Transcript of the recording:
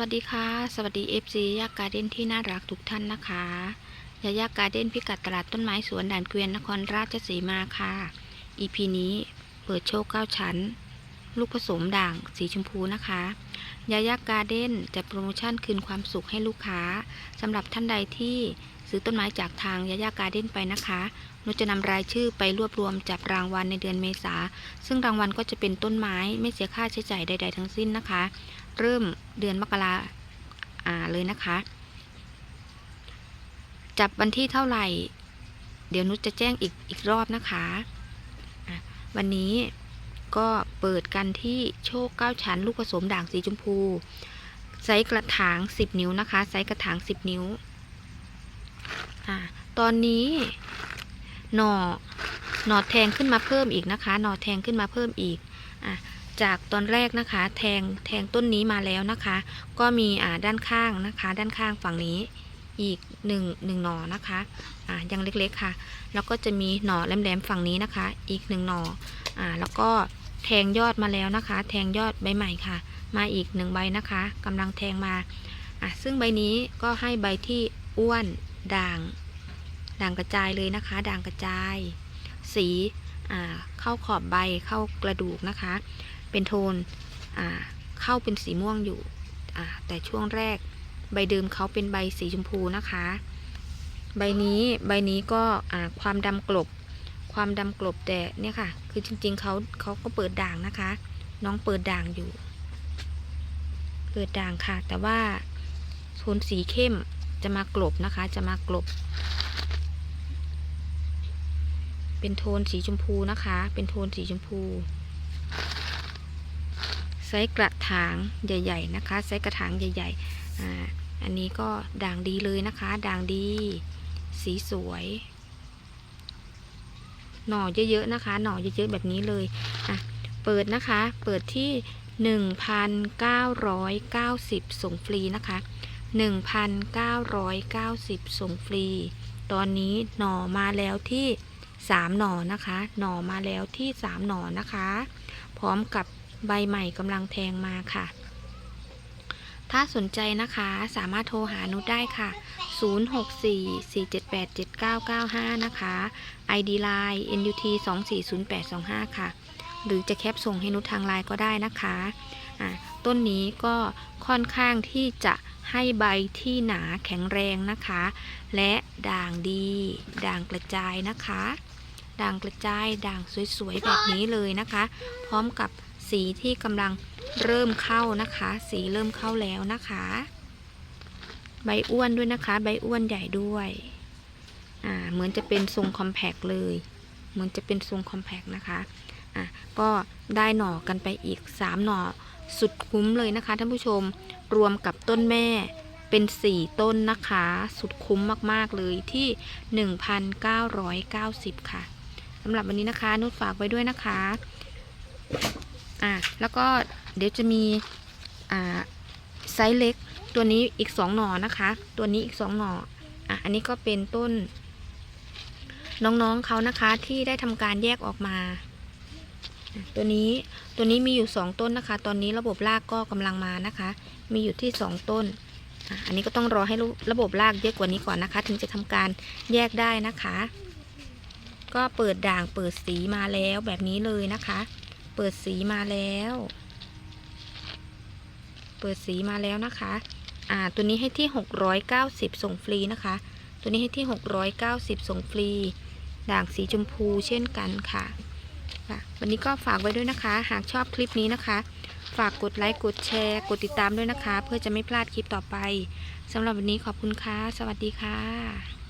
วัสดีค่ะ สวัสดี FC ยาการ์เด้นที่น่ารักทุกท่านนะคะยายาการ์เด้นพิกัดตลาดต้นไม้สวนด่านเกวียนนครราชสีมาค่ะ EP นี้เปิดโชคเก้าชั้น ลูกผสมด่างสีชมพูนะคะยายาการ์เด้นจะโปรโมชั่นคืนความสุขให้ลูกค้าสำหรับท่านใดที่ ซื้อต้นไม้จากทางยายาการ์เด้นไปนะคะนุชจะนำรายชื่อไปรวบรวมจับรางวัลในเดือนเมษา ซึ่งรางวัลก็จะเป็นต้นไม้ไม่เสียค่าใช้จ่ายใด ๆ ทั้งสิ้นนะคะ เริ่มเดือนมกราอ่าเลยนะคะ จับวันที่เท่าไหร่ เดี๋ยวนุชจะแจ้งอีกอีกรอบนะคะะวันนี้ก็เปิดกันที่โชคเก้าชั้น ลูกผสมด่างสีชมพูไซส์กระถาง 10 นิ้วนะคะไซส์กระถาง 10 นิ้ว อะตอนนี้หน่อหน่อแทงขึ้นมาเพิ่มอีกนะคะ หน่อแทงขึ้นมาเพิ่มอีกอะจากตอนแรกนะคะ แทงแทงต้นนี้มาแล้วนะคะ ก็มีอ่าด้านข้างนะคะ ด้านข้างฝั่งนี้อีกหนึ่งหนึ่งหน่อนะคะอ่ายังเล็กๆค่ะ แล้วก็จะมีหน่อแหลมๆฝั่งนี้นะคะ อีกหนึ่งหน่ออ่าแล้วก็แทงยอดมาแล้วนะคะ แทงยอดใบใหม่ค่ะ มาอีกหนึ่งใบนะคะกำลังแทงมาอะซึ่งใบนี้ก็ให้ใบที่อ้วน ด่าง ด่างกระจายเลยนะคะ ด่างกระจาย สีเข้าขอบใบเข้ากระดูกนะคะ เป็นโทนเข้าเป็นสีม่วงอยู่ แต่ช่วงแรกใบเดิมเขาเป็นใบสีชมพูนะคะ ใบนี้ใบนี้ก็ความดำกลบ ความดำกลบแต่เนี่ยค่ะ คือจริงๆเขาเขาก็เปิดด่างนะคะ น้องเปิดด่างอยู่ เปิดด่างค่ะ แต่ว่าโทนสีเข้ม จะมากลบนะคะ จะมากลบ เป็นโทนสีชมพูนะคะ เป็นโทนสีชมพูไซส์กระถางใหญ่ ๆ นะคะไซส์กระถางใหญ่ๆอ่าอันนี้ก็ด่างดีเลยนะคะ ด่างดี สีสวย หน่อเยอะๆนะคะ หน่อเยอะๆแบบนี้เลยอะเปิดนะคะ เปิดที่ 1,990 ส่งฟรีนะคะ 1,990 ส่งฟรี ตอนนี้หน่อมาแล้วที่3หน่อนะคะ หน่อมาแล้วที่3หน่อนะคะ พร้อมกับใบใหม่กำลังแทงมาค่ะ ถ้าสนใจนะคะสามารถโทรหานุชได้ค่ะ 0644787995 นะคะ ID Line NUT 240825 ค่ะ หรือจะแคปส่งให้นุชทางไลน์ก็ได้นะคะอะต้นนี้ก็ค่อนข้างที่จะ ให้ใบที่หนาแข็งแรงนะคะ และด่างดี ด่างกระจายนะคะ ด่างกระจายด่างสวยๆแบบนี้เลยนะคะ พร้อมกับสีที่กำลังเริ่มเข้านะคะ สีเริ่มเข้าแล้วนะคะ ใบอ้วนด้วยนะคะ ใบอ้วนใหญ่ด้วยอ่าเหมือนจะเป็นทรงคอมแพกเลย เหมือนจะเป็นทรงคอมแพกนะคะอะก็ได้หน่อกันไปอีก 3 หน่อ สุดคุ้มเลยนะคะท่านผู้ชมรวมกับต้นแม่เป็น 4 ต้นนะคะ สุดคุ้มมากๆเลยที่ 1,990 ค่ะสำหรับวันนี้นะคะนุชฝากไว้ด้วยนะคะอะแล้วก็เดี๋ยวจะมีอ่าไซส์เล็กตัวนี้อีกสองหน่อนะคะ ตัวนี้อีกสองหน่ออะอันนี้ก็เป็นต้น น้องๆเขานะคะที่ได้ทำการแยกออกมา ตัวนี้ตัวนี้มีอยู่สองต้นนะคะ ตอนนี้ระบบรากก็กำลังมานะคะ มีอยู่ที่สองต้น อันนี้ก็ต้องรอให้ระบบรากเยอะกว่านี้ก่อนนะคะ ถึงจะทำการแยกได้นะคะ ก็เปิดด่างเปิดสีมาแล้วแบบนี้เลยนะคะ เปิดสีมาแล้ว เปิดสีมาแล้วนะคะอ่าตัวนี้ให้ที่ 690 ส่งฟรีนะคะ ตัวนี้ให้ที่ 690 ส่งฟรี ด่างสีชมพูเช่นกันค่ะ ค่ะ วันนี้ก็ฝากไว้ด้วยนะคะ หากชอบคลิปนี้นะคะ ฝากกดไลค์ กดแชร์ กดติดตามด้วยนะคะ เพื่อจะไม่พลาดคลิปต่อไปสำหรับวันนี้ขอบคุณค่ะ สวัสดีค่ะ